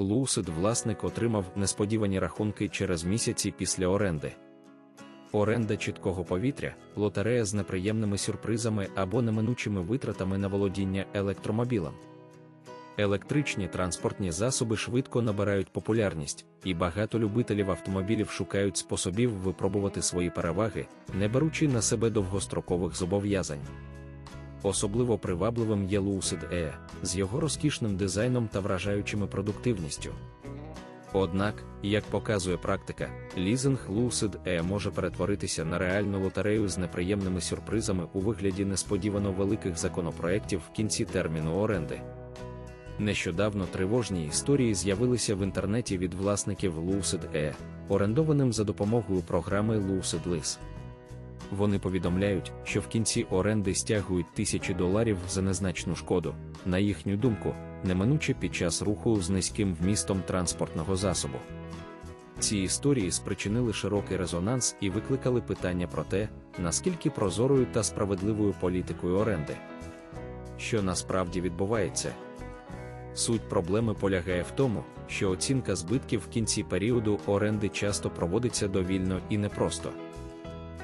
Лусид власник отримав несподівані рахунки через місяці після оренди. Оренда чіткого повітря, лотерея з неприємними сюрпризами або неминучими витратами на володіння електромобілем. Електричні транспортні засоби швидко набирають популярність, і багато любителів автомобілів шукають способів випробувати свої переваги, не беручи на себе довгострокових зобов'язань. Особливо привабливим є Lucid E з його розкішним дизайном та вражаючими продуктивністю. Однак, як показує практика, лізинг Lucid E може перетворитися на реальну лотерею з неприємними сюрпризами у вигляді несподівано великих законопроєктів в кінці терміну оренди. Нещодавно тривожні історії з'явилися в інтернеті від власників Lucid E, орендованим за допомогою програми Lucid Lease. Вони повідомляють, що в кінці оренди стягують тисячі доларів за незначну шкоду, на їхню думку, неминуче під час руху з низьким вмістом транспортного засобу. Ці історії спричинили широкий резонанс і викликали питання про те, наскільки прозорою та справедливою політикою оренди. Що насправді відбувається? Суть проблеми полягає в тому, що оцінка збитків в кінці періоду оренди часто проводиться довільно і непросто.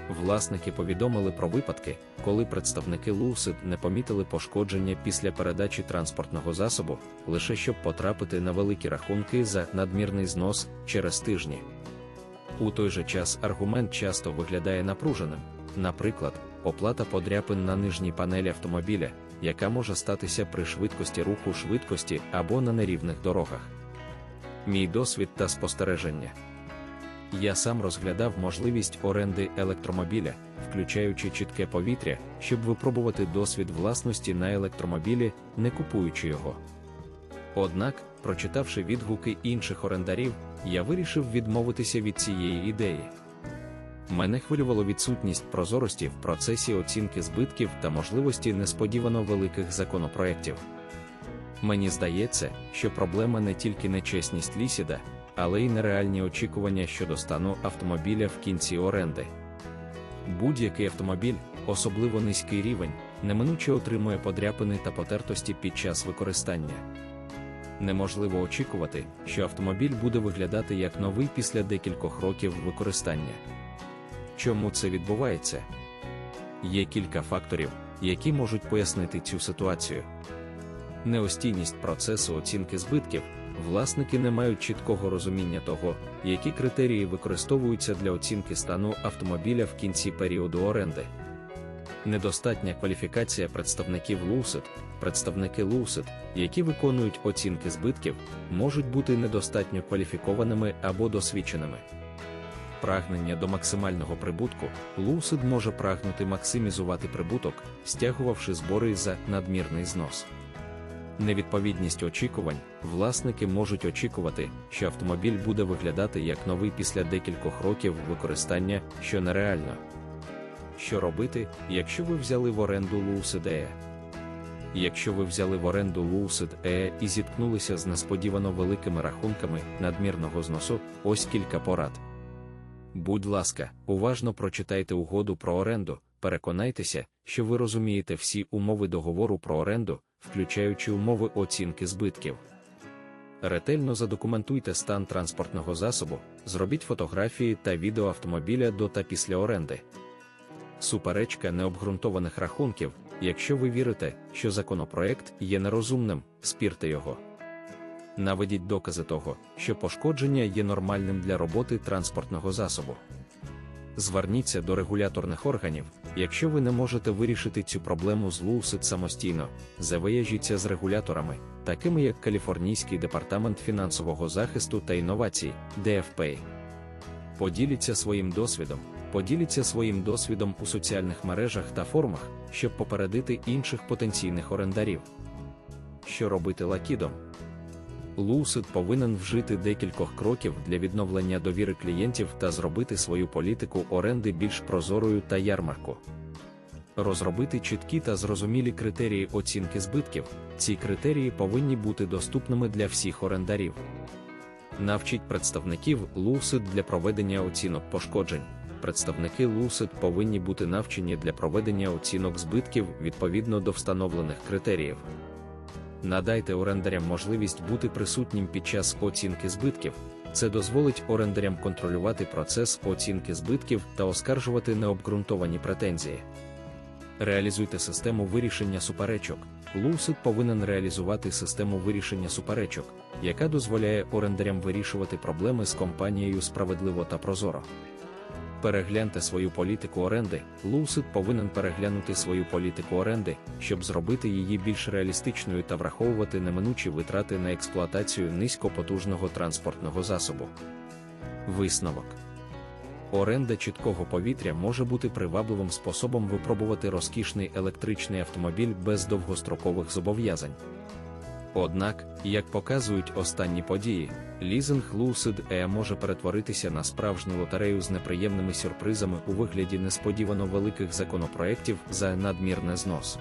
Власники повідомили про випадки, коли представники Lucid не помітили пошкодження після передачі транспортного засобу, лише щоб потрапити на великі рахунки за надмірний знос через тижні. У той же час аргумент часто виглядає напруженим, наприклад, оплата подряпин на нижній панелі автомобіля, яка може статися при швидкості руху швидкості або на нерівних дорогах. Мій досвід та спостереження. Я сам розглядав можливість оренди електромобіля, включаючи чітке повітря, щоб випробувати досвід власності на електромобілі, не купуючи його. Однак, прочитавши відгуки інших орендарів, я вирішив відмовитися від цієї ідеї. Мене хвилювало відсутність прозорості в процесі оцінки збитків та можливості несподівано великих законопроєктів. Мені здається, що проблема не тільки нечесність лісіда, але й нереальні очікування щодо стану автомобіля в кінці оренди. Будь-який автомобіль, особливо низький рівень, неминуче отримує подряпини та потертості під час використання. Неможливо очікувати, що автомобіль буде виглядати як новий після декількох років використання. Чому це відбувається? Є кілька факторів, які можуть пояснити цю ситуацію. Неостійність процесу оцінки збитків, власники не мають чіткого розуміння того, які критерії використовуються для оцінки стану автомобіля в кінці періоду оренди. Недостатня кваліфікація представників Lucid, представники Lucid, які виконують оцінки збитків, можуть бути недостатньо кваліфікованими або досвідченими. Прагнення до максимального прибутку, Lucid може прагнути максимізувати прибуток, стягувавши збори за надмірний знос невідповідність очікувань, власники можуть очікувати, що автомобіль буде виглядати як новий після декількох років використання, що нереально. Що робити, якщо ви взяли в оренду Lucid E? Якщо ви взяли в оренду Lucid E і зіткнулися з несподівано великими рахунками надмірного зносу, ось кілька порад. Будь ласка, уважно прочитайте угоду про оренду, переконайтеся, що ви розумієте всі умови договору про оренду, включаючи умови оцінки збитків. Ретельно задокументуйте стан транспортного засобу, зробіть фотографії та відео автомобіля до та після оренди. Суперечка необґрунтованих рахунків, якщо ви вірите, що законопроект є нерозумним, спірте його. Наведіть докази того, що пошкодження є нормальним для роботи транспортного засобу. Зверніться до регуляторних органів, якщо ви не можете вирішити цю проблему з Lucid самостійно, завияжіться з регуляторами, такими як Каліфорнійський департамент фінансового захисту та інновацій, DFPA. Поділіться своїм досвідом, поділіться своїм досвідом у соціальних мережах та форумах, щоб попередити інших потенційних орендарів. Що робити лакідом? Lucid повинен вжити декількох кроків для відновлення довіри клієнтів та зробити свою політику оренди більш прозорою та ярмарку. Розробити чіткі та зрозумілі критерії оцінки збитків. Ці критерії повинні бути доступними для всіх орендарів. Навчіть представників Lucid для проведення оцінок пошкоджень. Представники Lucid повинні бути навчені для проведення оцінок збитків відповідно до встановлених критеріїв Надайте орендарям можливість бути присутнім під час оцінки збитків. Це дозволить орендарям контролювати процес оцінки збитків та оскаржувати необґрунтовані претензії. Реалізуйте систему вирішення суперечок. Лусит повинен реалізувати систему вирішення суперечок, яка дозволяє орендарям вирішувати проблеми з компанією справедливо та прозоро. Перегляньте свою політику оренди. Лусит повинен переглянути свою політику оренди, щоб зробити її більш реалістичною та враховувати неминучі витрати на експлуатацію низькопотужного транспортного засобу. Висновок Оренда чіткого повітря може бути привабливим способом випробувати розкішний електричний автомобіль без довгострокових зобов'язань. Однак, як показують останні події, лізинг Lucid E може перетворитися на справжню лотерею з неприємними сюрпризами у вигляді несподівано великих законопроєктів за надмірне знос.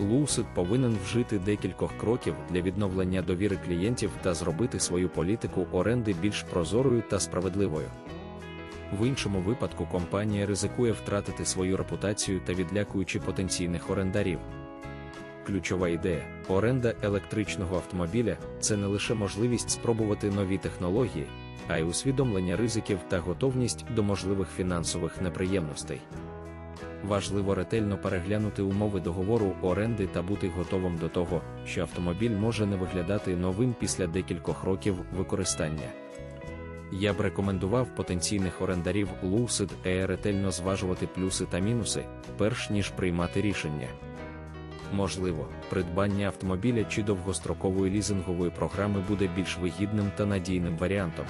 Lucid повинен вжити декількох кроків для відновлення довіри клієнтів та зробити свою політику оренди більш прозорою та справедливою. В іншому випадку компанія ризикує втратити свою репутацію та відлякуючи потенційних орендарів. Ключова ідея оренда електричного автомобіля це не лише можливість спробувати нові технології, а й усвідомлення ризиків та готовність до можливих фінансових неприємностей. Важливо ретельно переглянути умови договору оренди та бути готовим до того, що автомобіль може не виглядати новим після декількох років використання. Я б рекомендував потенційних орендарів Lucid Air ретельно зважувати плюси та мінуси, перш ніж приймати рішення. Можливо, придбання автомобіля чи довгострокової лізингової програми буде більш вигідним та надійним варіантом.